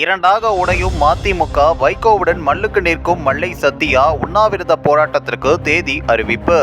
இரண்டாக உடையும் மதிமுக வைகோவுடன் மல்லுக்கு நிற்கும் மல்லை சத்தியா உண்ணாவிரத போராட்டத்திற்கு தேதி அறிவிப்பு.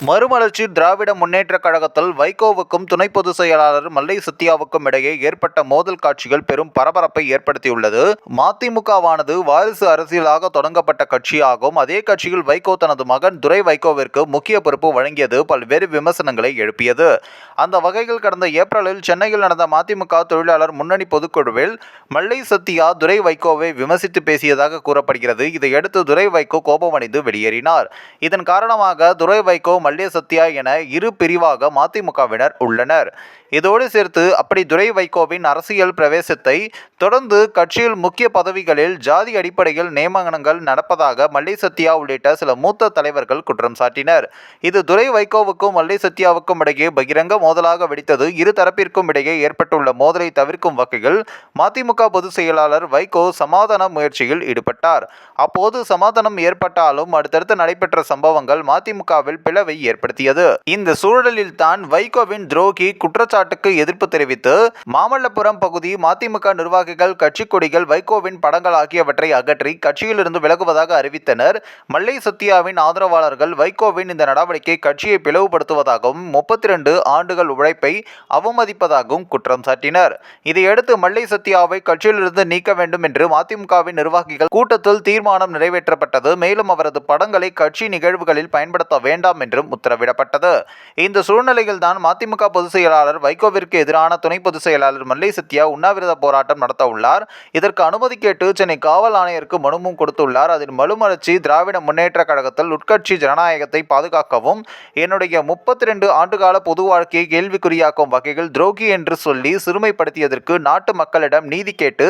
மறுமலர்ச்சி திராவிட முன்னேற்றக் கழகத்தில் வைகோவுக்கும் துணை பொதுச் செயலாளர் மல்லை சத்யாவுக்கும் இடையே ஏற்பட்ட மோதல் காட்சிகள் பெரும் பரபரப்பை ஏற்படுத்தியுள்ளது. மதிமுகவானது வாரிசு அரசியலாக தொடங்கப்பட்ட கட்சியாகும். அதே கட்சியில் வைகோ தனது மகன் துரை வைகோவிற்கு முக்கிய பொறுப்பு வழங்கியது பல்வேறு விமர்சனங்களை எழுப்பியது. அந்த வகையில் கடந்த ஏப்ரலில் சென்னையில் நடந்த மதிமுக தொழிலாளர் முன்னணி பொதுக்குழுவில் மல்லை சத்யா துரை வைகோவை விமர்சித்து பேசியதாக கூறப்படுகிறது. இதையடுத்து துரை வைகோ கோபமடைந்து வெளியேறினார். இதன் காரணமாக துரை வைகோ மல்லிய சத்யா என இரு பிரிவாக மதிமுகவினர் உள்ளனர். இதோடு சேர்த்து அப்படி துரை வைகோவின் அரசியல் பிரவேசத்தை தொடர்ந்து கட்சியில் முக்கிய பதவிகளில் ஜாதி அடிப்படையில் நியமனங்கள் நடப்பதாக மல்லை சத்யா உள்ளிட்ட சில மூத்த தலைவர்கள் குற்றம் சாட்டினர். இது துரை வைகோவுக்கும் மல்லை சத்யாவுக்கும் இடையே பகிரங்க மோதலாக வெடித்தது. இரு தரப்பிற்கும் இடையே ஏற்பட்டுள்ள மோதலை தவிர்க்கும் வகையில் மதிமுக பொதுச் செயலாளர் வைகோ சமாதான முயற்சியில் ஈடுபட்டார். அப்போது சமாதானம் ஏற்பட்டாலும் அடுத்தடுத்து நடைபெற்ற சம்பவங்கள் மதிமுகவில் பிளவை ஏற்படுத்தியது. இந்த சூழலில் தான் வைகோவின் துரோகி குற்றச்சாட்டுக்கு எதிர்ப்பு தெரிவித்து மாமல்லபுரம் பகுதி மதிமுக நிர்வாகிகள் கட்சி கொடிகள் வைகோவின் படங்கள் ஆகியவற்றை அகற்றி கட்சியிலிருந்து விலகுவதாக அறிவித்தனர். மல்லை சத்யாவின் ஆதரவாளர்கள் வைகோவின் இந்த நடவடிக்கை கட்சியை பிளவுபடுத்துவதாகவும் முப்பத்தி ரெண்டு ஆண்டுகள் உழைப்பை அவமதிப்பதாகவும் குற்றம் சாட்டினர். இதையடுத்து மல்லை சத்யாவை கட்சியிலிருந்து நீக்க வேண்டும் என்று மதிமுகவின் நிர்வாகிகள் கூட்டத்தில் தீர்மானம் நிறைவேற்றப்பட்டது. மேலும் அவரது படங்களை கட்சி நிகழ்வுகளில் பயன்படுத்த வேண்டாம் என்றும் உத்தரவிடப்பட்டது இந்த சூழ்நிலையில் தான் மதிமுக பொதுச் செயலாளர் வைகோவிற்கு எதிரான துணை பொதுச் செயலாளர் மல்லை சத்யா உண்ணாவிரத போராட்டம் நடத்த உள்ளார். இதற்கு அனுமதி கேட்டு சென்னை காவல் ஆணையருக்கு மனுவும் கொடுத்துள்ளார். அதில் மலுமலர்ச்சி திராவிட முன்னேற்ற கழகத்தில் உட்கட்சி ஜனநாயகத்தை பாதுகாக்கவும் என்னுடைய முப்பத்தி ரெண்டு ஆண்டுகால பொது வாழ்க்கையை கேள்விக்குறியாக்கும் வகையில் துரோகி என்று சொல்லி சிறுமைப்படுத்தியதற்கு நாட்டு மக்களிடம் நீதி கேட்டு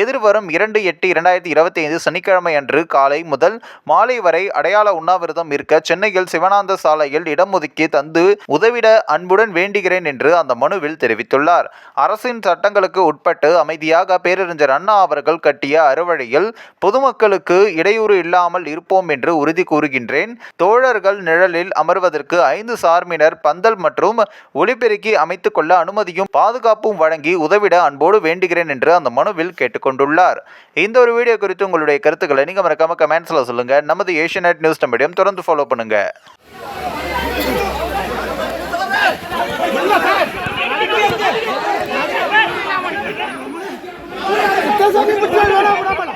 எதிர்வரும் இரண்டு எட்டு இரண்டாயிரத்தி இருபத்தி ஐந்து சனிக்கிழமை அன்று காலை முதல் மாலை வரை அடையாள உண்ணாவிரதம் இருக்க சென்னையில் சிவனாந்த சாலையில் இடம் ஒதுக்கி தந்து உதவிட அன்புடன் வேண்டுகிறேன் என்று அந்த மனுவில் தெரிவித்துள்ளார். அரசின் சட்டங்களுக்கு உட்பட்டு அமைதியாக பேரறிஞர் அண்ணா அவர்கள் கட்டிய அறுவழியில் பொதுமக்களுக்கு இடையூறு இல்லாமல் இருப்போம் என்று உறுதி கூறுகின்றேன். தோழர்கள் நிழலில் அமர்வதற்கு ஐந்து சார்பினர் பந்தல் மற்றும் ஒளிபெருக்கி அமைத்துக் கொள்ள அனுமதியும் பாதுகாப்பும் வழங்கி உதவிட அன்போடு வேண்டுகிறேன் என்று அந்த மனுவில் கேட்டுக்கொண்டுள்ளார். இந்த ஒரு வீடியோ குறித்து உங்களுடைய கருத்துக்களை நீங்கள் மறக்காம கமெண்ட்ஸில் சொல்லுங்கள் நமது ஏஷியநெட் நியூஸ் மீடியம் தொடர்ந்து ஃபாலோ பண்ணுங்கள் Kita sampai betul orang berapa?